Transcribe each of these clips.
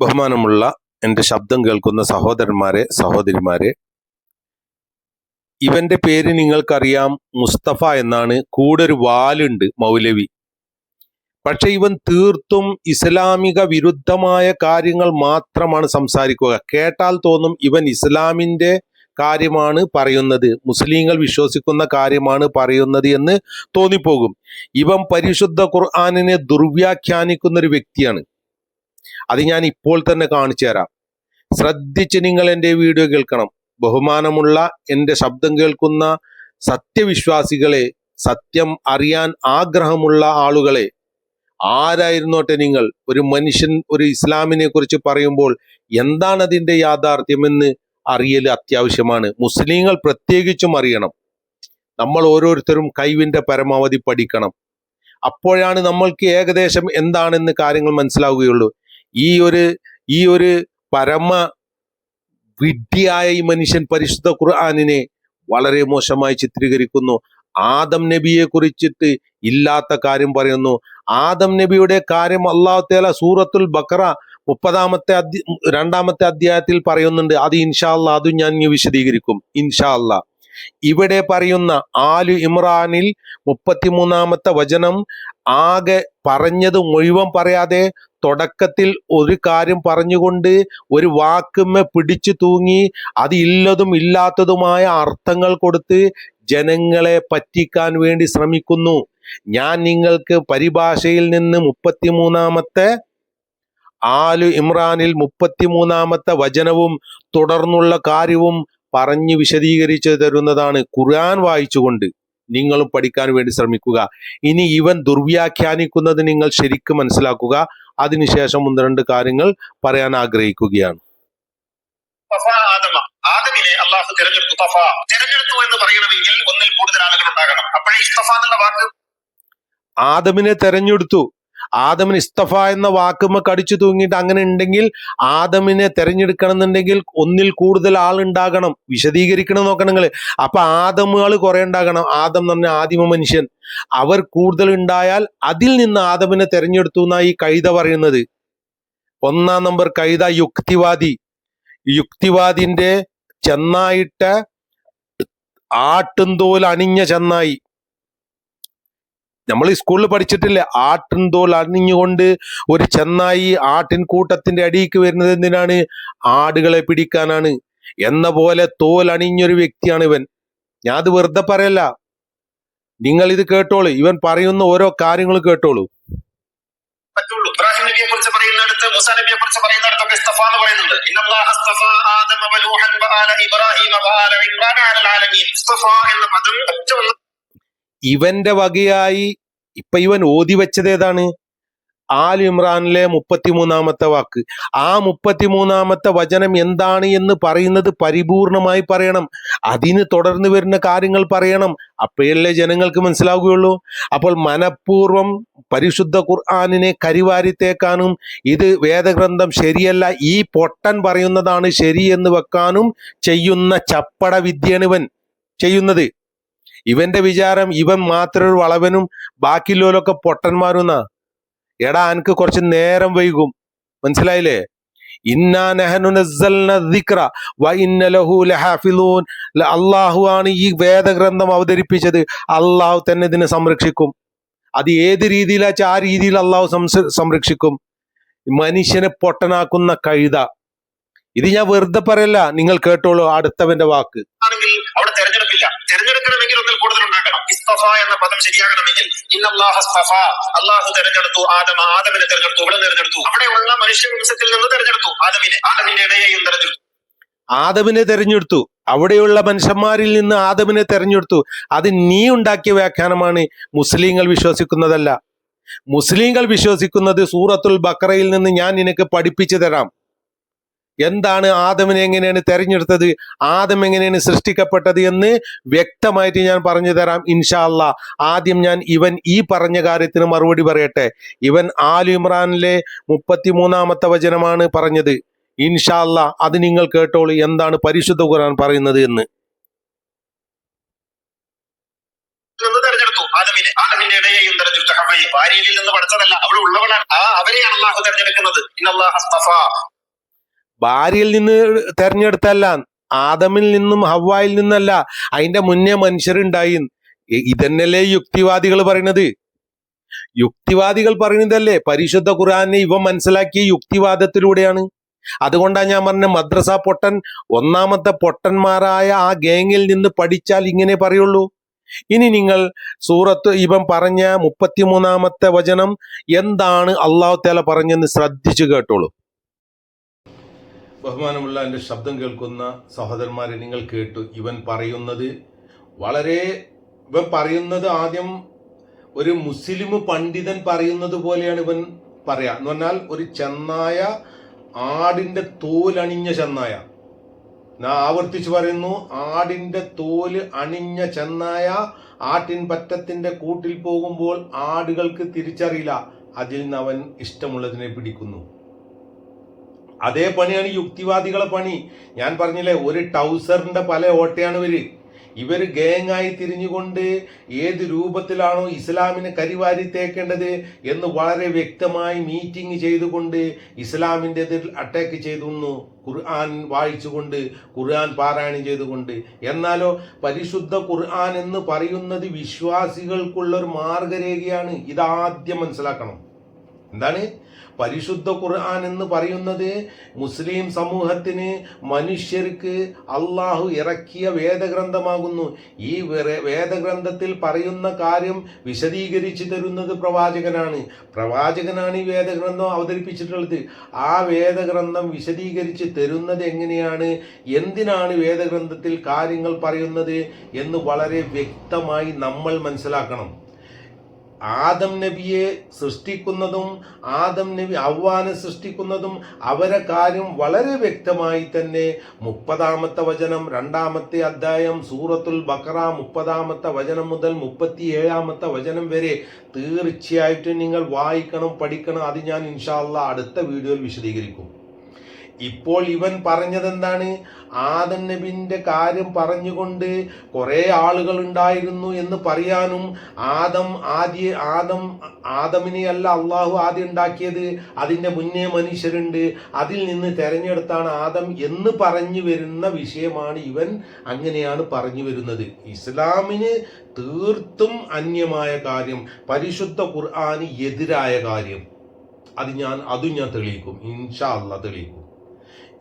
ബഹുമാനമുള്ള എന്റെ ശബ്ദം കേൾക്കുന്ന സഹോദരന്മാരെ സഹോദരിമാരെ ഇവന്റെ പേര് നിങ്ങൾക്കറിയാം മുസ്തഫ എന്നാണ്. കൂടെ ഒരു വാലുണ്ട് മൗലവി. പക്ഷെ ഇവൻ തീർത്തും ഇസ്ലാമിക വിരുദ്ധമായ കാര്യങ്ങൾ മാത്രമാണ് സംസാരിക്കുക. കേട്ടാൽ തോന്നും ഇവൻ ഇസ്ലാമിന്റെ കാര്യമാണ് പറയുന്നത്. മുസ്ലിങ്ങൾ വിശ്വസിക്കുന്ന കാര്യമാണ് പറയുന്നത് എന്ന് തോന്നിപ്പോകും. ഇവൻ പരിശുദ്ധ ഖുർആാനിനെ ദുർവ്യാഖ്യാനിക്കുന്ന ഒരു വ്യക്തിയാണ്. അത് ഞാൻ ഇപ്പോൾ തന്നെ കാണിച്ചു തരാം. ശ്രദ്ധിച്ച് നിങ്ങൾ എന്റെ വീഡിയോ കേൾക്കണം. ബഹുമാനമുള്ള എന്റെ ശബ്ദം കേൾക്കുന്ന സത്യവിശ്വാസികളെ സത്യം അറിയാൻ ആഗ്രഹമുള്ള ആളുകളെ ആരായിരുന്നോട്ടെ നിങ്ങൾ? ഒരു മനുഷ്യൻ ഒരു ഇസ്ലാമിനെ കുറിച്ച് പറയുമ്പോൾ എന്താണ് അതിന്റെ യാഥാർത്ഥ്യമെന്ന് അറിയൽ അത്യാവശ്യമാണ്. മുസ്ലിങ്ങൾ പ്രത്യേകിച്ചും അറിയണം. നമ്മൾ ഓരോരുത്തരും കൈവിന്റെ പരമാവധി പഠിക്കണം. അപ്പോഴാണ് നമ്മൾക്ക് ഏകദേശം എന്താണെന്ന് കാര്യങ്ങൾ മനസ്സിലാവുകയുള്ളൂ. ഈ ഒരു ഈ ഒരു പരമ വിഡ്ഢിയായ ഈ മനുഷ്യൻ പരിശുദ്ധ ഖുർആാനിനെ വളരെ മോശമായി ചിത്രീകരിക്കുന്നു. ആദം നബിയെ കുറിച്ചിട്ട് ഇല്ലാത്ത കാര്യം പറയുന്നു. ആദം നബിയുടെ കാര്യം അള്ളാഹു തേല സൂറത്തുൽ ബക്ര മുപ്പതാമത്തെ അധ്യ രണ്ടാമത്തെ അധ്യായത്തിൽ പറയുന്നുണ്ട്. അത് ഇൻഷാ അല്ലാ അതും ഞാൻ വിശദീകരിക്കും. ഇൻഷാ അല്ലാ ഇവിടെ പറയുന്ന ആലു ഇമ്രാനിൽ മുപ്പത്തിമൂന്നാമത്തെ വചനം ആകെ പറഞ്ഞത് മുഴുവൻ പറയാതെ തുടക്കത്തിൽ ഒരു കാര്യം പറഞ്ഞുകൊണ്ട് ഒരു വാക്കുമ്മ പിടിച്ചു തൂങ്ങി അത് ഇല്ലതും ഇല്ലാത്തതുമായ അർത്ഥങ്ങൾ കൊടുത്ത് ജനങ്ങളെ പറ്റിക്കാൻ വേണ്ടി ശ്രമിക്കുന്നു. ഞാൻ നിങ്ങൾക്ക് പരിഭാഷയിൽ നിന്ന് മുപ്പത്തിമൂന്നാമത്തെ ആലു ഇമ്രാനിൽ മുപ്പത്തിമൂന്നാമത്തെ വചനവും തുടർന്നുള്ള കാര്യവും പറഞ്ഞു വിശദീകരിച്ചു തരുന്നതാണ് ഖുർആൻ വായിച്ചുകൊണ്ട് നിങ്ങളും പഠിക്കാൻ വേണ്ടി ശ്രമിക്കുക. ഇനി ഇവൻ ദുർവ്യാഖ്യാനിക്കുന്നത് നിങ്ങൾ ശരിക്കും മനസ്സിലാക്കുക. അതിനുശേഷം ഒന്ന് രണ്ട് കാര്യങ്ങൾ പറയാൻ ആഗ്രഹിക്കുകയാണ്. ആദമിനെ അള്ളാഹു തിരഞ്ഞെടുത്തു. തഫ. തിരഞ്ഞെടുത്തു എന്ന് പറയണമെങ്കിൽ ഒന്നിൽ കൂടുതൽ ആളുകൾ ഉണ്ടാകണം. അപ്പോഴേ ഇസ്തഫ എന്നുള്ള വാക്ക് ആദമിനെ തെരഞ്ഞെടുത്തു. ആദമിന് ഇസ്തഫ എന്ന വാക്കുമ്മ കടിച്ചു തൂങ്ങിയിട്ട് അങ്ങനെ ഉണ്ടെങ്കിൽ ആദമിനെ തെരഞ്ഞെടുക്കണം എന്നുണ്ടെങ്കിൽ ഒന്നിൽ കൂടുതൽ ആൾ ഉണ്ടാകണം. വിശദീകരിക്കണം നോക്കണം നിങ്ങൾ അപ്പൊ ആദമുകൾ കുറെ ഉണ്ടാകണം. ആദം എന്ന് പറഞ്ഞ ആദിമ മനുഷ്യൻ. അവർ കൂടുതൽ ഉണ്ടായാൽ അതിൽ നിന്ന് ആദമിനെ തെരഞ്ഞെടുത്തു എന്നാണ് ഈ കൈത പറയുന്നത്. ഒന്നാം നമ്പർ കൈത യുക്തിവാദി. യുക്തിവാദിന്റെ ചെന്നായിട്ട് ആട്ടുംതോൽ അണിഞ്ഞ ചെന്നായി. നമ്മൾ സ്കൂളിൽ പഠിച്ചിട്ടില്ലേ? ആട്ടിൻതോൽ അണിഞ്ഞുകൊണ്ട് ഒരു ചെന്നായി ആട്ടിൻ കൂട്ടത്തിന്റെ അടിയിക്ക് വരുന്നത് എന്തിനാണ്? ആടുകളെ പിടിക്കാനാണ്. എന്ന പോലെ തോൽ അണിഞ്ഞൊരു വ്യക്തിയാണ് ഇവൻ. ഞാൻ അത് വെറുതെ പറയല്ല. നിങ്ങൾ ഇത് കേട്ടോളൂ. ഇവൻ പറയുന്ന ഓരോ കാര്യങ്ങൾ കേട്ടോളൂ. പറ്റുള്ളൂ. പദം ഒന്ന് ഇവന്റെ വകയായി ഇപ്പൊ ഇവൻ ഓതി വെച്ചത് ഏതാണ്? ആൽ ഇമ്രാനിലെ മുപ്പത്തിമൂന്നാമത്തെ വാക്ക്. ആ മുപ്പത്തിമൂന്നാമത്തെ വചനം എന്താണ് എന്ന് പറയുന്നത് പരിപൂർണമായി പറയണം. അതിന് തുടർന്ന് വരുന്ന കാര്യങ്ങൾ പറയണം. അപ്പോഴല്ലേ ജനങ്ങൾക്ക് മനസ്സിലാവുകയുള്ളൂ? അപ്പോൾ മനഃപൂർവം പരിശുദ്ധ ഖുർആാനിനെ കരിവാരിത്തേക്കാനും ഇത് വേദഗ്രന്ഥം ശരിയല്ല ഈ പൊട്ടൻ പറയുന്നതാണ് ശരി എന്ന് വെക്കാനും ചെയ്യുന്ന ചപ്പട വിദ്യയാണ് ഇവൻ. ചെയ്യുന്നത്. ഇവന്റെ വിചാരം ഇവൻ മാത്രം ഒരു വളവനും ബാക്കിയുള്ളവരൊക്കെ പൊട്ടന്മാരുന്നാ. എടാ എനിക്ക് കുറച്ച് നേരം വൈകും. മനസ്സിലായില്ലേ? അള്ളാഹു ആണ് ഈ വേദഗ്രന്ഥം അവതരിപ്പിച്ചത്. അള്ളാഹു തന്നെ ഇതിനെ സംരക്ഷിക്കും. അത് ഏത് രീതിയിലാച്ചാ ആ രീതിയിൽ അള്ളാഹു സംരക്ഷിക്കും. മനുഷ്യനെ പൊട്ടനാക്കുന്ന കഴുത. ഇത് ഞാൻ വെറുതെ പറയല്ല നിങ്ങൾ കേട്ടോളൂ അടുത്തവന്റെ വാക്ക്. അവിടെ തെരഞ്ഞെടുപ്പില്ല. തെരഞ്ഞെടുക്കണമെങ്കിൽ ഉണ്ടാകണം എന്ന പദം ശരിയാകണമെങ്കിൽ അള്ളാഹു തെരഞ്ഞെടുത്തു ആദമ ആദമിനെ തെരഞ്ഞെടുത്തു ഇവിടെ തെരഞ്ഞെടുത്തു. അവിടെയുള്ള മനുഷ്യവംശത്തിൽ നിന്ന് തെരഞ്ഞെടുത്തു ആദമിനെ. ആദമിന്റെ ഇടയെയും തെരഞ്ഞെടുത്തു. ആദമിനെ തെരഞ്ഞെടുത്തു. അവിടെയുള്ള മനുഷ്യന്മാരിൽ നിന്ന് ആദമിനെ തെരഞ്ഞെടുത്തു. അത് നീ ഉണ്ടാക്കിയ വ്യാഖ്യാനമാണ് മുസ്ലിങ്ങൾ വിശ്വസിക്കുന്നതല്ല. മുസ്ലിങ്ങൾ വിശ്വസിക്കുന്നത് സൂറത്തുൽ ബക്കറയിൽ നിന്ന് ഞാൻ നിനക്ക് പഠിപ്പിച്ചു തരാം. എന്താണ് ആദമിനെ എങ്ങനെയാണ് തെരഞ്ഞെടുത്തത്? ആദം എങ്ങനെയാണ് സൃഷ്ടിക്കപ്പെട്ടത് എന്ന് വ്യക്തമായിട്ട് ഞാൻ പറഞ്ഞു തരാം ഇൻഷാല്ല ആദ്യം ഞാൻ ഇവൻ ഈ പറഞ്ഞ കാര്യത്തിന് മറുപടി പറയട്ടെ. ഇവൻ ആലു ഇമ്രാനിലെ മുപ്പത്തിമൂന്നാമത്തെ വചനമാണ് പറഞ്ഞത്. ഇൻഷാല്ല അത് നിങ്ങൾ കേട്ടോളൂ എന്താണ് പരിശുദ്ധ ഖുർആൻ പറയുന്നത് എന്ന്. ആദമിനെ ആദമിനെ. ആദമിന്റെ ഭാര്യയിൽ നിന്ന് പഠിച്ചതല്ല അവിടെ ഉള്ളവളാണ്. അവരെയാണ് അള്ളാഹു തെരഞ്ഞെടുക്കുന്നത്. ഭാര്യയിൽ നിന്ന് തെരഞ്ഞെടുത്തല്ല ആദമിൽ നിന്നും ഹവ്വായിൽ നിന്നല്ല അതിന്റെ മുന്നേ മനുഷ്യരുണ്ടായി. ഉണ്ടായി ഇതന്നെയല്ലേ യുക്തിവാദികൾ പറയുന്നത് യുക്തിവാദികൾ പറയുന്നതല്ലേ പരിശുദ്ധ ഖുർആനെ ഇവ മനസ്സിലാക്കിയ യുക്തിവാദത്തിലൂടെയാണ്. അതുകൊണ്ടാണ് ഞാൻ പറഞ്ഞ മദ്രസ പൊട്ടൻ ഒന്നാമത്തെ പൊട്ടന്മാരായ ആ ഗേങ്ങിൽ നിന്ന് പഠിച്ചാൽ ഇങ്ങനെ പറയുള്ളൂ. ഇനി നിങ്ങൾ സൂറത്ത് ഇവൻ പറഞ്ഞ മുപ്പത്തിമൂന്നാമത്തെ വചനം എന്താണ് അള്ളാഹു തആല പറഞ്ഞെന്ന് ശ്രദ്ധിച്ചു കേട്ടോളൂ. ബഹുമാനമുള്ള എന്റെ ശബ്ദം കേൾക്കുന്ന സഹോദരന്മാരെ നിങ്ങൾ കേട്ടു. ഇവൻ പറയുന്നത് വളരെ ഇവൻ പറയുന്നത് ആദ്യം ഒരു മുസ്ലിം പണ്ഡിതൻ പറയുന്നത് പോലെയാണ് ഇവൻ പറയാ. എന്ന് പറഞ്ഞാൽ ഒരു ചെന്നായ ആടിന്റെ തോലണിഞ്ഞ ചെന്നായ. ഞാൻ ആവർത്തിച്ചു പറയുന്നു ആടിന്റെ തോൽ അണിഞ്ഞ ചെന്നായ ആട്ടിൻ പറ്റത്തിന്റെ കൂട്ടിൽ പോകുമ്പോൾ ആടുകൾക്ക് തിരിച്ചറിയില്ല. അതിൽ നിന്ന് അവൻ ഇഷ്ടമുള്ളതിനെ പിടിക്കുന്നു. അതേ പണിയാണ് യുക്തിവാദികളെ പണി. ഞാൻ പറഞ്ഞില്ലേ ഒരു ടൗസറിന്റെ പല ഓട്ടയാണ് ഇവർ. ഇവർ ഗേങ്ങായി തിരിഞ്ഞുകൊണ്ട് ഏത് രൂപത്തിലാണോ ഇസ്ലാമിനെ കരിവാരി തേക്കേണ്ടത് എന്ന് വളരെ വ്യക്തമായി മീറ്റിംഗ് ചെയ്തുകൊണ്ട് ഇസ്ലാമിന്റെ എതിർ അറ്റാക്ക് ചെയ്തുന്നു. ഖുർആൻ വായിച്ചുകൊണ്ട് ഖുർആൻ പാരായണം ചെയ്തുകൊണ്ട്. എന്നാലോ പരിശുദ്ധ ഖുർആൻ എന്ന് പറയുന്നത് വിശ്വാസികൾക്കുള്ള ഒരു മാർഗരേഖയാണ്. ഇതാദ്യം മനസ്സിലാക്കണം. എന്താണ്? പരിശുദ്ധ ഖുർആൻ എന്ന് പറയുന്നത് മുസ്ലിം സമൂഹത്തിന് മനുഷ്യർക്ക് അള്ളാഹു ഇറക്കിയ വേദഗ്രന്ഥമാകുന്നു. ഈ വേദഗ്രന്ഥത്തിൽ പറയുന്ന കാര്യം വിശദീകരിച്ചു തരുന്നത് പ്രവാചകനാണ്. പ്രവാചകനാണ് ഈ വേദഗ്രന്ഥം അവതരിപ്പിച്ചിട്ടുള്ളത്. ആ വേദഗ്രന്ഥം വിശദീകരിച്ച് തരുന്നത് എങ്ങനെയാണ്? എന്തിനാണ് വേദഗ്രന്ഥത്തിൽ കാര്യങ്ങൾ പറയുന്നത് എന്ന് വളരെ വ്യക്തമായി നമ്മൾ മനസ്സിലാക്കണം. ആദം നബിയെ സൃഷ്ടിക്കുന്നതും ആദം നബി അവ്വാനെ സൃഷ്ടിക്കുന്നതും അവരെ കാര്യം വളരെ വ്യക്തമായി തന്നെ മുപ്പതാമത്തെ വചനം രണ്ടാമത്തെ അധ്യായം സൂറത്തുൽ ബക്ര മുപ്പതാമത്തെ വചനം മുതൽ മുപ്പത്തി ഏഴാമത്തെ വചനം വരെ തീർച്ചയായിട്ടും നിങ്ങൾ വായിക്കണം പഠിക്കണം. അത് ഞാൻ ഇൻഷാല്ല അടുത്ത വീഡിയോയിൽ വിശദീകരിക്കും. ഇപ്പോൾ ഇവൻ പറഞ്ഞതെന്താണ്? ആദം നബിന്റെ കാര്യം പറഞ്ഞുകൊണ്ട് കുറെ ആളുകൾ ഉണ്ടായിരുന്നു എന്ന് പറയാനും ആദം ആദ്യ ആദം ആദമിനെയല്ല അള്ളാഹു ആദ്യം ഉണ്ടാക്കിയത്. അതിന്റെ മുന്നേ മനുഷ്യരുണ്ട്. അതിൽ നിന്ന് തെരഞ്ഞെടുത്താണ് ആദം എന്ന് പറഞ്ഞു വരുന്ന വിഷയമാണ് ഇവൻ അങ്ങനെയാണ് പറഞ്ഞു വരുന്നത്. ഇസ്ലാമിന് തീർത്തും അന്യമായ കാര്യം പരിശുദ്ധ ഖുർആാന് എതിരായ കാര്യം. അത് ഞാൻ അതും ഞാൻ തെളിയിക്കും. ഇൻഷാ അല്ല തെളിയിക്കും.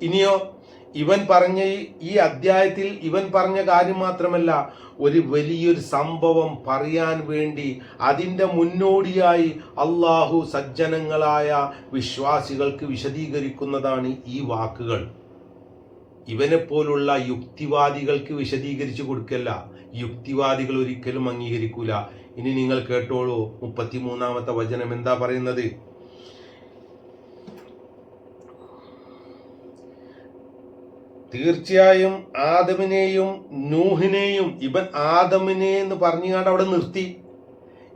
ഇനിയോ ഇവൻ പറഞ്ഞ ഈ- അധ്യായത്തിൽ ഇവൻ പറഞ്ഞ കാര്യം മാത്രമല്ല ഒരു വലിയൊരു സംഭവം പറയാൻ വേണ്ടി അതിന്റെ മുന്നോടിയായി അള്ളാഹു സജ്ജനങ്ങളായ വിശ്വാസികൾക്ക് വിശദീകരിക്കുന്നതാണ് ഈ വാക്കുകൾ. ഇവനെ പോലുള്ള യുക്തിവാദികൾക്ക് വിശദീകരിച്ചു കൊടുക്കല്ല. യുക്തിവാദികൾ ഒരിക്കലും അംഗീകരിക്കൂല. ഇനി നിങ്ങൾ കേട്ടോളൂ മുപ്പത്തിമൂന്നാമത്തെ വചനം എന്താ പറയുന്നത്? തീർച്ചയായും ആദമിനെയും നൂഹിനെയും ഇവൻ ആദമിനെ എന്ന് പറഞ്ഞുകൊണ്ട് അവിടെ നിർത്തി.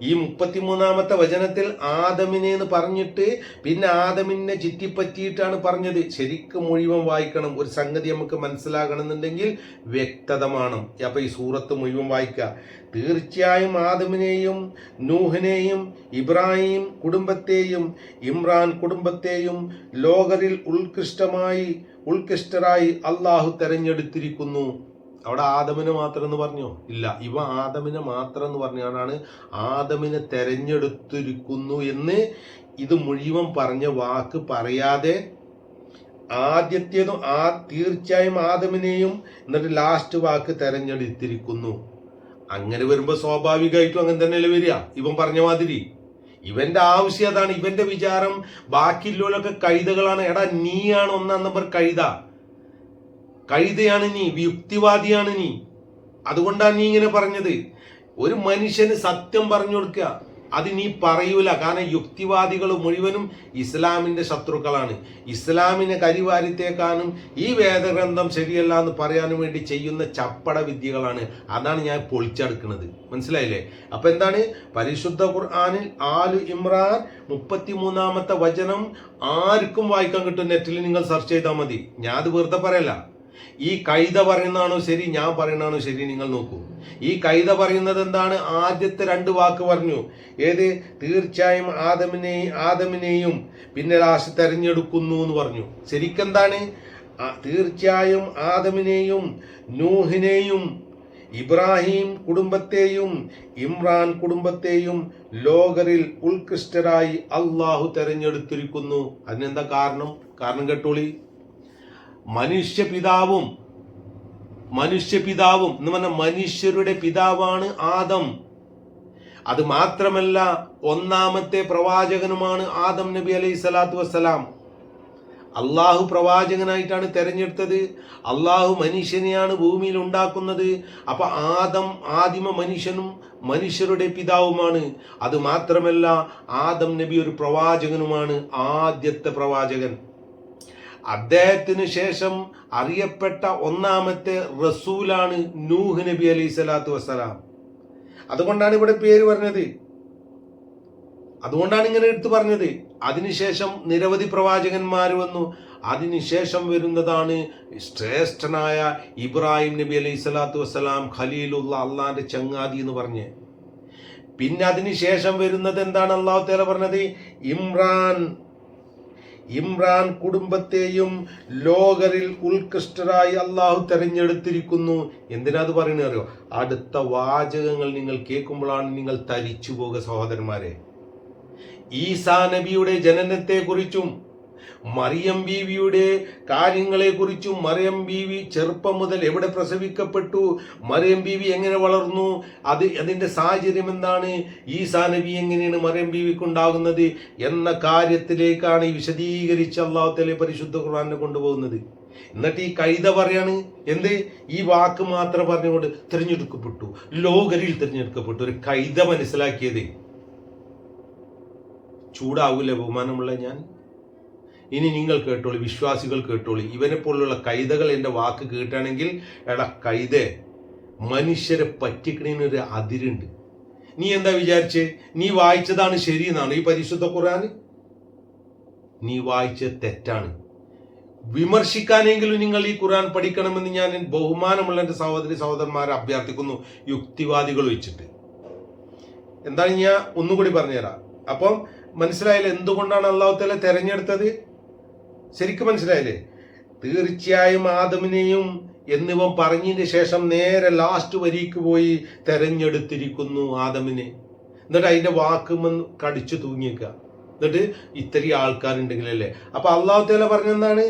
ഈ മുപ്പത്തിമൂന്നാമത്തെ വചനത്തിൽ ആദമിനെ എന്ന് പറഞ്ഞിട്ട് പിന്നെ ആദമിനെ ചുറ്റിപ്പറ്റിയിട്ടാണ് പറഞ്ഞത്. ശരിക്കും മുഴുവൻ വായിക്കണം. ഒരു സംഗതി നമുക്ക് മനസ്സിലാകണമെന്നുണ്ടെങ്കിൽ വ്യക്തത വേണം. അപ്പൊ ഈ സൂറത്ത് മുഴുവൻ വായിക്കുക. തീർച്ചയായും ആദമിനെയും നൂഹിനെയും ഇബ്രാഹിം കുടുംബത്തെയും ഇമ്രാൻ കുടുംബത്തെയും ലോകരിൽ ഉത്കൃഷ്ടമായി ഉത്കൃഷ്ടരായി അള്ളാഹു തെരഞ്ഞെടുത്തിരിക്കുന്നു. അവിടെ ആദമിനെ മാത്രം എന്ന് പറഞ്ഞോ? ഇല്ല ഇവ ആദമിനെ മാത്രം എന്ന് പറഞ്ഞാണ് ആദമിനെ തെരഞ്ഞെടുത്തിരിക്കുന്നു എന്ന് ഇത് മുഴുവൻ പറഞ്ഞ വാക്ക് പറയാതെ ആദ്യത്തേതും ആ തീർച്ചയായും ആദമിനെയും എന്നിട്ട് ലാസ്റ്റ് വാക്ക് തെരഞ്ഞെടുത്തിരിക്കുന്നു. അങ്ങനെ വരുമ്പോൾ സ്വാഭാവികമായിട്ടും അങ്ങനെ തന്നെയല്ലേ വരിക? ഇവൻ പറഞ്ഞ മാതിരി. ഇവന്റെ ആവശ്യം അതാണ് ഇവന്റെ വിചാരം. ബാക്കിയുള്ളവരൊക്കെ കഴുതകളാണ്. എടാ നീയാണ് ഒന്നാം നമ്പർ കഴുത. കഴുതയാണ് നീ യുക്തിവാദിയാണ് നീ. അതുകൊണ്ടാണ് നീ ഇങ്ങനെ പറഞ്ഞത്. ഒരു മനുഷ്യന് സത്യം പറഞ്ഞു കൊടുക്കുക. അത് നീ പറയൂല. കാരണം യുക്തിവാദികൾ മുഴുവനും ഇസ്ലാമിന്റെ ശത്രുക്കളാണ്. ഇസ്ലാമിനെ കരിവാരിത്തേക്കാനും ഈ വേദഗ്രന്ഥം ശരിയല്ല എന്ന് പറയാനും വേണ്ടി ചെയ്യുന്ന ചപ്പട വിദ്യകളാണ്. അതാണ് ഞാൻ പൊളിച്ചെടുക്കുന്നത്. മനസ്സിലായില്ലേ? അപ്പം എന്താണ്? പരിശുദ്ധ ഖുർആാനിൽ ആലു ഇമ്രാൻ മുപ്പത്തി മൂന്നാമത്തെ വചനം ആർക്കും വായിക്കാൻ കിട്ടും. നെറ്റിൽ നിങ്ങൾ സെർച്ച് ചെയ്താൽ മതി. ഞാൻ അത് വെറുതെ പറയല്ല. ഈ കൈത പറയുന്നതാണോ ശരി ഞാൻ പറയുന്നതാണോ ശരി നിങ്ങൾ നോക്കൂ. ഈ കൈത പറയുന്നത് എന്താണ്? ആദ്യത്തെ രണ്ട് വാക്ക് പറഞ്ഞു. ഏത്? തീർച്ചയായും ആദമിനെയും ആദമിനെയും പിന്നെ ലാസ്റ്റ് തെരഞ്ഞെടുക്കുന്നു എന്ന് പറഞ്ഞു. ശരിക്കെന്താണ്? തീർച്ചയായും ആദമിനെയും നൂഹിനെയും ഇബ്രാഹിം കുടുംബത്തെയും ഇമ്രാൻ കുടുംബത്തെയും ലോകറിൽ ഉത്കൃഷ്ടരായി അള്ളാഹു തെരഞ്ഞെടുത്തിരിക്കുന്നു. അതിനെന്താ കാരണം? കാരണം കേട്ടോളി. മനുഷ്യ പിതാവും മനുഷ്യ പിതാവും എന്ന് പറഞ്ഞ മനുഷ്യരുടെ പിതാവാണ് ആദം. അത് മാത്രമല്ല ഒന്നാമത്തെ പ്രവാചകനുമാണ് ആദം നബി അലൈഹി സ്വലാത്തു വസ്സലാം. അള്ളാഹു പ്രവാചകനായിട്ടാണ് തെരഞ്ഞെടുത്തത്. അള്ളാഹു മനുഷ്യനെയാണ് ഭൂമിയിൽ ഉണ്ടാക്കുന്നത്. അപ്പൊ ആദം ആദിമ മനുഷ്യനും മനുഷ്യരുടെ പിതാവുമാണ്. അത് മാത്രമല്ല ആദം നബി ഒരു പ്രവാചകനുമാണ് ആദ്യത്തെ പ്രവാചകൻ. അദ്ദേഹത്തിന് ശേഷം അറിയപ്പെട്ട ഒന്നാമത്തെ റസൂലാണ് നൂഹ് നബി അലൈഹി സ്വലാത്തു വസ്സലാം. അതുകൊണ്ടാണ് ഇവിടെ പേര് പറഞ്ഞത്. അതുകൊണ്ടാണ് ഇങ്ങനെ എടുത്തു പറഞ്ഞത്. അതിനുശേഷം നിരവധി പ്രവാചകന്മാർ വന്നു. അതിനുശേഷം വരുന്നതാണ് ശ്രേഷ്ഠനായ ഇബ്രാഹിം നബി അലൈഹി സ്വലാത്തു വസ്സലാം ഖലീലുള്ള അള്ളാന്റെ ചങ്ങാതി എന്ന് പറഞ്ഞ്. പിന്നെ അതിനുശേഷം വരുന്നത് എന്താണ്? അള്ളാഹു തേല പറഞ്ഞത് ഇമ്രാൻ ഇമ്രാൻ കുടുംബത്തെയും ലോകരിൽ ഉത്കൃഷ്ടരായി അള്ളാഹു തെരഞ്ഞെടുത്തിരിക്കുന്നു. എന്തിനാ അത് പറയുന്നത് അറിയോ? അടുത്ത വാചകങ്ങൾ നിങ്ങൾ കേൾക്കുമ്പോഴാണ് നിങ്ങൾ തരിച്ചു പോകുക സഹോദരന്മാരെ. ഈസാ നബിയുടെ ജനനത്തെക്കുറിച്ചും മറിയം ബീവിയുടെ കാര്യങ്ങളെക്കുറിച്ചും മറിയം ബീവി ചെറുപ്പം മുതൽ എവിടെ പ്രസവിക്കപ്പെട്ടു മറിയം ബീവി എങ്ങനെ വളർന്നു അത് അതിന്റെ സാഹചര്യം എന്താണ് ഈ സാനബി എങ്ങനെയാണ് മറിയം ബീവിക്ക് ഉണ്ടാകുന്നത് എന്ന കാര്യത്തിലേക്കാണ് ഈ വിശദീകരിച്ച് അള്ളാഹുത്തലെ പരിശുദ്ധ ഖുർആാനെ കൊണ്ടുപോകുന്നത്. എന്നിട്ട് ഈ കൈത പറയാണ് എന്ത്? ഈ വാക്ക് മാത്രം പറഞ്ഞുകൊണ്ട് തിരഞ്ഞെടുക്കപ്പെട്ടു. ലോകരിൽ തിരഞ്ഞെടുക്കപ്പെട്ടു. ഒരു കൈത മനസ്സിലാക്കിയത്. ചൂടാവൂലേ ബഹുമാനമുള്ള ഞാൻ? ഇനി നിങ്ങൾ കേട്ടോളി വിശ്വാസികൾ കേട്ടോളി. ഇവനെ പോലുള്ള കൈതകൾ എന്റെ വാക്ക് കേട്ടാണെങ്കിൽ എടാ കൈതേ മനുഷ്യരെ പറ്റിക്കണേനൊരു അതിരുണ്ട്. നീ എന്താ വിചാരിച്ച്? നീ വായിച്ചതാണ് ശരിയെന്നാണ് ഈ പരിശുദ്ധ ഖുർആൻ? നീ വായിച്ചത് തെറ്റാണ്. വിമർശിക്കാനെങ്കിലും നിങ്ങൾ ഈ ഖുർആൻ പഠിക്കണമെന്ന് ഞാൻ ബഹുമാനമുള്ള എന്റെ സഹോദരി സഹോദരന്മാരെ അഭ്യർത്ഥിക്കുന്നു. യുക്തിവാദികൾ വെച്ചിട്ട് എന്താണ് ഞാൻ ഒന്നുകൂടി പറഞ്ഞുതരാം. അപ്പം മനസ്സിലായാലും എന്തുകൊണ്ടാണ് അള്ളാഹുത്തല തെരഞ്ഞെടുത്തത്? ശരിക്കും മനസ്സിലായില്ലേ? തീർച്ചയായും ആദമിനെയും എന്നിവ പറഞ്ഞതിന് ശേഷം നേരെ ലാസ്റ്റ് വരിക്ക് പോയി തെരഞ്ഞെടുത്തിരിക്കുന്നു ആദമിനെ. എന്നിട്ട് അതിന്റെ വാക്കുമെന്ന് കടിച്ചു തൂങ്ങിക്ക എന്നിട്ട് ഇത്രയും ആൾക്കാരുണ്ടെങ്കിലല്ലേ? അപ്പൊ അള്ളാഹു പറഞ്ഞെന്താണ്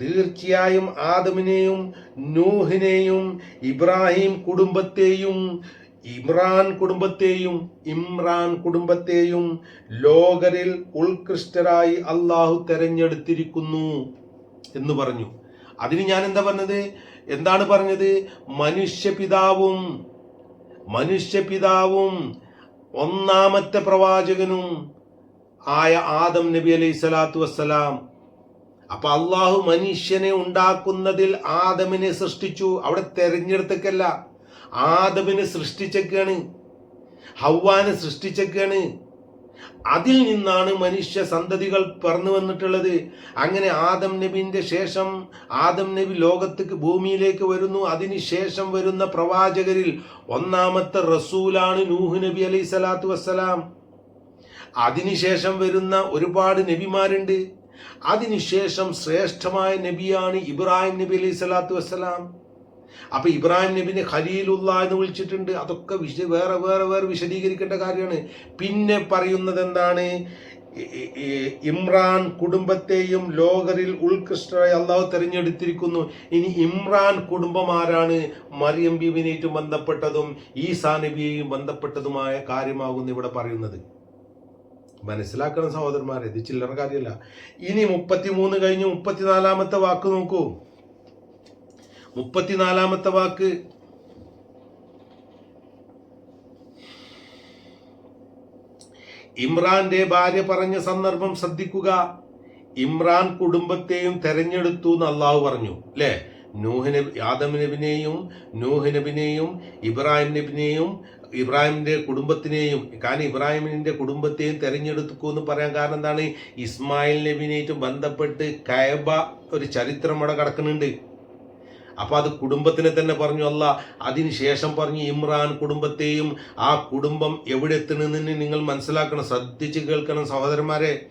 തീർച്ചയായും ആദമിനെയും നൂഹിനെയും ഇബ്രാഹിം കുടുംബത്തെയും ഇമ്രാൻ കുടുംബത്തെയും ഇമ്രാൻ കുടുംബത്തെയും ലോകരിൽ ഉത്കൃഷ്ടരായി അള്ളാഹു തെരഞ്ഞെടുത്തിരിക്കുന്നു എന്ന് പറഞ്ഞു. അതിന് ഞാൻ എന്താ പറഞ്ഞത്? എന്താണ് പറഞ്ഞത്? മനുഷ്യപിതാവും മനുഷ്യപിതാവും ഒന്നാമത്തെ പ്രവാചകനും ആയ ആദം നബി അലൈഹി സ്വലാത്തു വസ്സലാം. അപ്പൊ അള്ളാഹു മനുഷ്യനെ ഉണ്ടാക്കുന്നതിൽ ആദമിനെ സൃഷ്ടിച്ചു. അവിടെ തെരഞ്ഞെടുത്തേക്കല്ല. ആദമിനെ സൃഷ്ടിച്ചേക്കാണ് ഹൗവാനെ സൃഷ്ടിച്ചേക്കാണ്. അതിൽ നിന്നാണ് മനുഷ്യ സന്തതികൾ പറന്നു വന്നിട്ടുള്ളത്. അങ്ങനെ ആദം നബിന്റെ ശേഷം ആദം നബി ലോകത്തേക്ക് ഭൂമിയിലേക്ക് വരുന്നു. അതിനുശേഷം വരുന്ന പ്രവാചകരിൽ ഒന്നാമത്തെ റസൂലാണ് നൂഹ് നബി അലൈഹി സ്വലാത്തു വസ്സലാം. അതിനുശേഷം വരുന്ന ഒരുപാട് നബിമാരുണ്ട്. അതിനുശേഷം ശ്രേഷ്ഠമായ നബിയാണ് ഇബ്രാഹിം നബി അലൈഹി സ്വലാത്തു വസ്സലാം. അപ്പൊ ഇബ്രാഹിം നബിനെ ഖലീലുള്ള എന്ന് വിളിച്ചിട്ടുണ്ട്. അതൊക്കെ വിശ വേറെ വേറെ വേറെ വിശദീകരിക്കേണ്ട കാര്യമാണ്. പിന്നെ പറയുന്നത് എന്താണ്? ഇമ്രാൻ കുടുംബത്തെയും ലോകരിൽ ഉത്കൃഷ്ടരായി അള്ളാഹു തെരഞ്ഞെടുത്തിരിക്കുന്നു. ഇനി ഇമ്രാൻ കുടുംബം ആരാണ്? മറിയം ബീബിനേറ്റും ബന്ധപ്പെട്ടതും ഈസാ നബിയെയും ബന്ധപ്പെട്ടതുമായ കാര്യമാകുന്നു ഇവിടെ പറയുന്നത്. മനസ്സിലാക്കണം സഹോദരന്മാരെ ഇത് ചില്ലറ കാര്യമല്ല. ഇനി മുപ്പത്തിമൂന്ന് കഴിഞ്ഞ് മുപ്പത്തിനാലാമത്തെ വാക്ക് നോക്കൂ. മുപ്പത്തിനാലാമത്തെ വാക്ക്. ഇമ്രാന്റെ ഭാര്യ പറഞ്ഞ സന്ദർഭം ശ്രദ്ധിക്കുക. ഇമ്രാൻ കുടുംബത്തെയും തെരഞ്ഞെടുത്തു എന്ന് അള്ളാഹു പറഞ്ഞു അല്ലേ? നൂഹ് നബി ആദം നബിനെയും നൂഹ് നബിനെയും ഇബ്രാഹിം നബിനെയും ഇബ്രാഹിമിന്റെ കുടുംബത്തിനെയും കാരണം ഇബ്രാഹിമിന്റെ കുടുംബത്തെയും തെരഞ്ഞെടുത്തു എന്ന് പറയാൻ കാരണം എന്താണ്? ഇസ്മായിൽ നബിനേറ്റും ബന്ധപ്പെട്ട് കയബ ഒരു ചരിത്രം അവിടെ കിടക്കുന്നുണ്ട്. അപ്പൊ അത് കുടുംബത്തിനെ തന്നെ പറഞ്ഞു അല്ല അതിനുശേഷം പറഞ്ഞു ഇമ്രാൻ കുടുംബത്തെയും ആ കുടുംബം എവിടെ എത്തണമെന്ന് നിങ്ങൾ മനസ്സിലാക്കണം ശ്രദ്ധിച്ച് കേൾക്കണം സഹോദരന്മാരെ.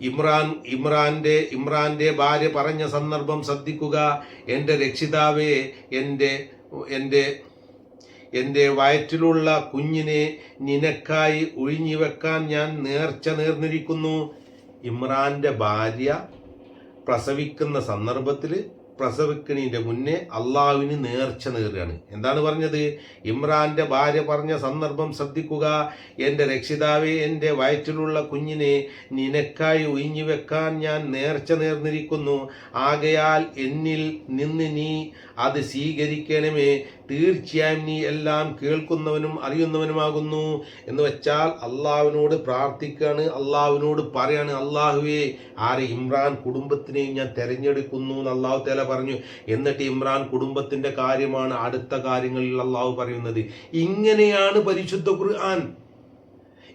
ഇമ്രാൻ ഇമ്രാന്റെ ഇമ്രാന്റെ ഭാര്യ പറഞ്ഞ സന്ദർഭം ശ്രദ്ധിക്കുക. എന്റെ രക്ഷിതാവേ എന്റെ എന്റെ എന്റെ വയറ്റിലുള്ള കുഞ്ഞിനെ നിനക്കായി ഒഴിഞ്ഞു വെക്കാൻ ഞാൻ നേർച്ച നേർന്നിരിക്കുന്നു. ഇമ്രാന്റെ ഭാര്യ പ്രസവിക്കുന്ന സന്ദർഭത്തിൽ പ്രസവിക്കണീന്റെ മുന്നേ അള്ളാവിന് നേർച്ച നേറുകയാണ് എന്താണ് പറഞ്ഞത്? ഇമ്രാന്റെ ഭാര്യ പറഞ്ഞ സന്ദർഭം ശ്രദ്ധിക്കുക. എന്റെ രക്ഷിതാവെ എന്റെ വയറ്റിലുള്ള കുഞ്ഞിനെ നിനക്കായി ഒഴിഞ്ഞു വെക്കാൻ ഞാൻ നേർച്ച നേർന്നിരിക്കുന്നു. ആകയാൽ എന്നിൽ നിന്ന് നീ അത് സ്വീകരിക്കണമേ. തീർച്ചയായും നീ എല്ലാം കേൾക്കുന്നവനും അറിയുന്നവനുമാകുന്നു എന്ന് വെച്ചാൽ അള്ളാഹുവിനോട് പ്രാർത്ഥിക്കുകയാണ് അള്ളാഹുവിനോട് പറയാണ് അള്ളാഹുവേ ആരെ ഇമ്രാൻ കുടുംബത്തിനെയും ഞാൻ തെരഞ്ഞെടുക്കുന്നു എന്ന് അള്ളാഹു തേല പറഞ്ഞു. എന്നിട്ട് ഇമ്രാൻ കുടുംബത്തിന്റെ കാര്യമാണ് അടുത്ത കാര്യങ്ങളിൽ അള്ളാഹു പറയുന്നത്. ഇങ്ങനെയാണ് പരിശുദ്ധ ഖുർആൻ.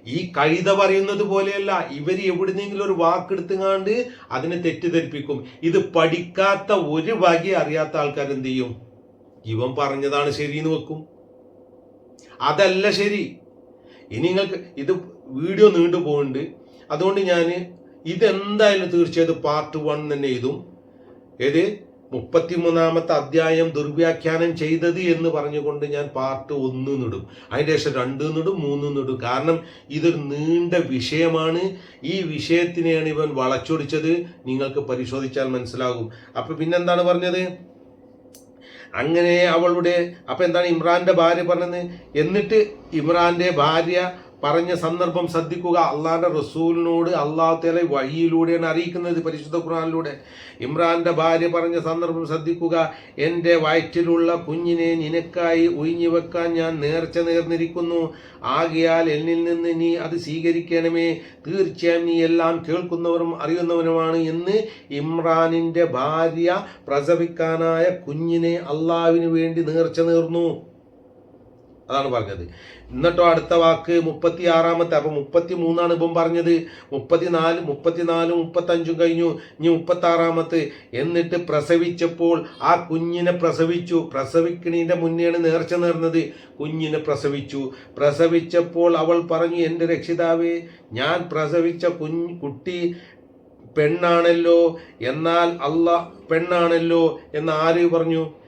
ഈ കഴുത പറയുന്നത് പോലെയല്ല ഇവർ എവിടുന്നെങ്കിലും ഒരു വാക്കെടുത്തുങ്ങാണ്ട് അതിനെ തെറ്റിദ്ധരിപ്പിക്കും. ഇത് പഠിക്കാത്ത ഒരു വകി അറിയാത്ത ആൾക്കാർ എന്ത് ചെയ്യും? ഇവൻ പറഞ്ഞതാണ് ശരി എന്ന് വെക്കും. അതല്ല ശരി. ഇനി നിങ്ങൾക്ക് ഇത് വീഡിയോ നീണ്ടു പോകുന്നുണ്ട് അതുകൊണ്ട് ഞാൻ ഇതെന്തായാലും തീർച്ചയായിട്ടും പാർട്ട് വൺ തന്നെ എഴുതും. ഏത്? മുപ്പത്തിമൂന്നാമത്തെ അധ്യായം ദുർവ്യാഖ്യാനം ചെയ്തത് എന്ന് പറഞ്ഞുകൊണ്ട് ഞാൻ പാർട്ട് ഒന്ന് നിടും അതിന്റെ ശേഷം രണ്ട് നിടും മൂന്ന് നിടും കാരണം ഇതൊരു നീണ്ട വിഷയമാണ്. ഈ വിഷയത്തിനെയാണ് ഇവൻ വളച്ചൊടിച്ചത്. നിങ്ങൾക്ക് പരിശോധിച്ചാൽ മനസ്സിലാകും. അപ്പൊ പിന്നെന്താണ് പറഞ്ഞത്? അങ്ങനെ അവളുടെ അപ്പൊ എന്താണ് ഇമ്രാന്റെ ഭാര്യ പറഞ്ഞത്? എന്നിട്ട് ഇമ്രാന്റെ ഭാര്യ പറഞ്ഞ സന്ദർഭം ശ്രദ്ധിക്കുക. അള്ളാന്റെ റസൂലിനോട് അള്ളാഹുത്തേലെ വഴിയിലൂടെയാണ് അറിയിക്കുന്നത് പരിശുദ്ധ ഖുർആനിലൂടെ. ഇമ്രാന്റെ ഭാര്യ പറഞ്ഞ സന്ദർഭം ശ്രദ്ധിക്കുക. എന്റെ വയറ്റിലുള്ള കുഞ്ഞിനെ നിനക്കായി ഒഴിഞ്ഞു വെക്കാൻ ഞാൻ നേർച്ച നേർന്നിരിക്കുന്നു. ആകയാൽ എന്നിൽ നിന്ന് നീ അത് സ്വീകരിക്കണമേ. തീർച്ചയായും നീ എല്ലാം കേൾക്കുന്നവരും അറിയുന്നവനുമാണ് എന്ന് ഇമ്രാനിന്റെ ഭാര്യ പ്രസവിക്കാനായ കുഞ്ഞിനെ അള്ളാവിന് വേണ്ടി നേർച്ച നേർന്നു. അതാണ് പറഞ്ഞത്. എന്നിട്ടോ അടുത്ത വാക്ക് മുപ്പത്തി ആറാമത്തെ അപ്പൊ മുപ്പത്തി മൂന്നാണ് ഇപ്പം പറഞ്ഞത്. മുപ്പത്തിനാല് മുപ്പത്തിനാലും മുപ്പത്തഞ്ചും കഴിഞ്ഞു. ഇനി മുപ്പത്തി ആറാമത്തെ എന്നിട്ട് പ്രസവിച്ചപ്പോൾ ആ കുഞ്ഞിനെ പ്രസവിച്ചു. പ്രസവിക്കണീന്റെ മുന്നെയാണ് നേർച്ച നേർന്നത്. കുഞ്ഞിനെ പ്രസവിച്ചു. പ്രസവിച്ചപ്പോൾ അവൾ പറഞ്ഞു എന്റെ രക്ഷിതാവേ ഞാൻ പ്രസവിച്ച കുഞ്ഞ് കുട്ടി പെണ്ണാണല്ലോ. എന്നാൽ അല്ല പെണ്ണാണല്ലോ. എന്ന് ആര് പറഞ്ഞു?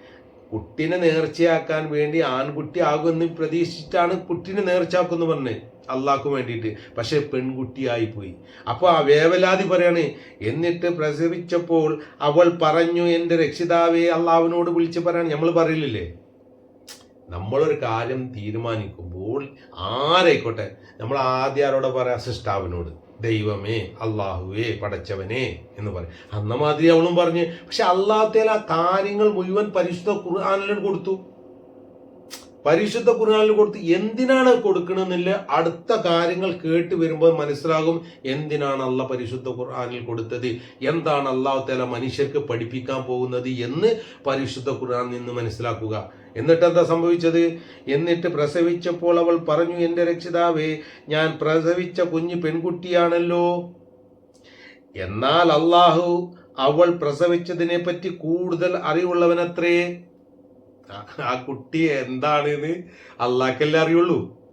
കുട്ടിനെ നേർച്ചയാക്കാൻ വേണ്ടി ആൺകുട്ടി ആകുമെന്ന് പ്രതീക്ഷിച്ചിട്ടാണ് കുട്ടിനെ നേർച്ചയാക്കുമെന്ന് പറഞ്ഞ് അള്ളാഹ്ക്ക് വേണ്ടിയിട്ട്. പക്ഷെ പെൺകുട്ടിയായി പോയി അപ്പോൾ ആ വേവലാതി പറയാണ് എന്നിട്ട് പ്രസവിച്ചപ്പോൾ അവൾ പറഞ്ഞു എന്റെ രക്ഷിതാവെ അള്ളാഹുവിനോട് വിളിച്ച് പറയാൻ നമ്മൾ പറയില്ലേ? നമ്മളൊരു കാര്യം തീരുമാനിക്കുമ്പോൾ ആരായിക്കോട്ടെ? നമ്മൾ ആദ്യം ആരോടെ പറയാം? സിസ്റ്റാവിനോട് ദൈവമേ അള്ളാഹുവേ പടച്ചവനെ എന്ന് പറയും. അന്ന മാതിരി അവളും പറഞ്ഞ് പക്ഷെ അള്ളാഹത്തേൽ ആ കാര്യങ്ങൾ മുഴുവൻ പരിശുദ്ധ ഖുർആാനിലും കൊടുത്തു. പരിശുദ്ധ ഖുർആാനിൽ കൊടുത്ത് എന്തിനാണ് കൊടുക്കണമെന്നില്ല. അടുത്ത കാര്യങ്ങൾ കേട്ട് വരുമ്പോൾ മനസ്സിലാകും എന്തിനാണ് അല്ല പരിശുദ്ധ ഖുർആാനിൽ കൊടുത്തത്. എന്താണ് അള്ളാഹു തല മനുഷ്യർക്ക് പഠിപ്പിക്കാൻ പോകുന്നത് എന്ന് പരിശുദ്ധ ഖുർആൻ നിന്ന് മനസ്സിലാക്കുക. എന്നിട്ട് എന്താ സംഭവിച്ചത്? എന്നിട്ട് പ്രസവിച്ചപ്പോൾ അവൾ പറഞ്ഞു എന്റെ രക്ഷിതാവേ ഞാൻ പ്രസവിച്ച കുഞ്ഞ് പെൺകുട്ടിയാണല്ലോ. എന്നാൽ അള്ളാഹു അവൾ പ്രസവിച്ചതിനെ പറ്റി കൂടുതൽ അറിവുള്ളവനത്രേ. ആ- കുട്ടി എന്താണെന്ന് അള്ളാഹ്ക്കല്ലേ അറിയുള്ളൂ.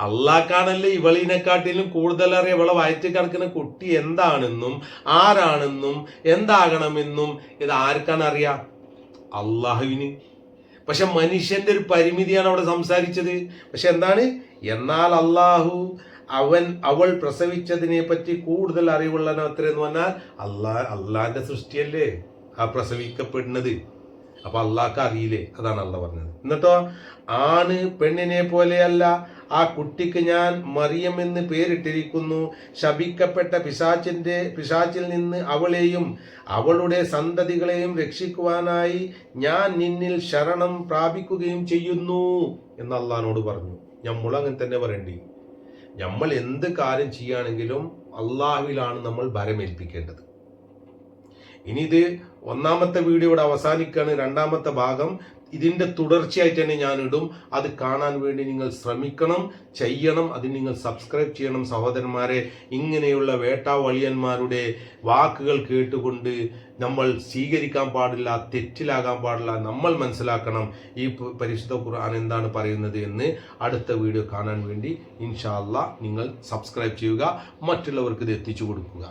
അള്ളാഹ്ക്കാണല്ലേ ഇവളിനെക്കാട്ടിലും കൂടുതൽ അറിയാം ഇവളെ വയറ്റിൽ കിടക്കുന്ന കുട്ടി എന്താണെന്നും ആരാണെന്നും എന്താകണമെന്നും ഇത് ആർക്കാണ് അറിയാം? അള്ളാഹുവിന് പക്ഷെ മനുഷ്യന്റെ ഒരു പരിമിതിയാണ് അവിടെ സംസാരിച്ചത്. പക്ഷെ എന്താണ്? എന്നാൽ അള്ളാഹു അവൻ അവൾ പ്രസവിച്ചതിനെ പറ്റി കൂടുതൽ അറിവുള്ള അത്ര എന്ന് പറഞ്ഞാൽ അള്ളാ അള്ളാന്റെ സൃഷ്ടിയല്ലേ ആ പ്രസവിക്കപ്പെടുന്നത്. അപ്പൊ അള്ളാഹ്ക്ക് അറിയില്ലേ? അതാണ് അള്ള പറഞ്ഞത്. എന്നിട്ടോ? ആണ് പെണ്ണിനെ പോലെയല്ല ആ കുട്ടിക്ക് ഞാൻ മറിയം എന്ന് പേരിട്ടിരിക്കുന്നു. ശപിക്കപ്പെട്ട പിശാച്ചിന്റെ പിശാച്ചിൽ നിന്ന് അവളെയും അവളുടെ സന്തതികളെയും രക്ഷിക്കുവാനായി ഞാൻ നിന്നിൽ ശരണം പ്രാപിക്കുകയും ചെയ്യുന്നു എന്ന് അള്ളഹാനോട് പറഞ്ഞു. നമ്മൾ അങ്ങനെ തന്നെ പറയേണ്ടി. നമ്മൾ എന്ത് കാര്യം ചെയ്യുകയാണെങ്കിലും അള്ളാഹുവിലാണ് നമ്മൾ ഭരമേൽപ്പിക്കേണ്ടത്. ഇനി ഇത് ഒന്നാമത്തെ വീഡിയോ ഇവിടെ അവസാനിക്കുകയാണ്. രണ്ടാമത്തെ ഭാഗം ഇതിന്റെ തുടർച്ചയായിട്ട് തന്നെ ഞാൻ ഇടും അത് കാണാൻ വേണ്ടി നിങ്ങൾ ശ്രമിക്കണം ചെയ്യണം. അതിന് നിങ്ങൾ സബ്സ്ക്രൈബ് ചെയ്യണം സഹോദരന്മാരെ. ഇങ്ങനെയുള്ള വേട്ടാവളിയന്മാരുടെ വാക്കുകൾ കേട്ടുകൊണ്ട് നമ്മൾ സ്വീകരിക്കാൻ പാടില്ല തെറ്റിലാകാൻ പാടില്ല നമ്മൾ മനസ്സിലാക്കണം ഈ പരിശുദ്ധ ഖുർആൻ എന്താണ് പറയുന്നത് എന്ന് അടുത്ത വീഡിയോ കാണാൻ വേണ്ടി ഇൻഷാല്ല നിങ്ങൾ സബ്സ്ക്രൈബ് ചെയ്യുക മറ്റുള്ളവർക്ക് ഇത് എത്തിച്ചു കൊടുക്കുക.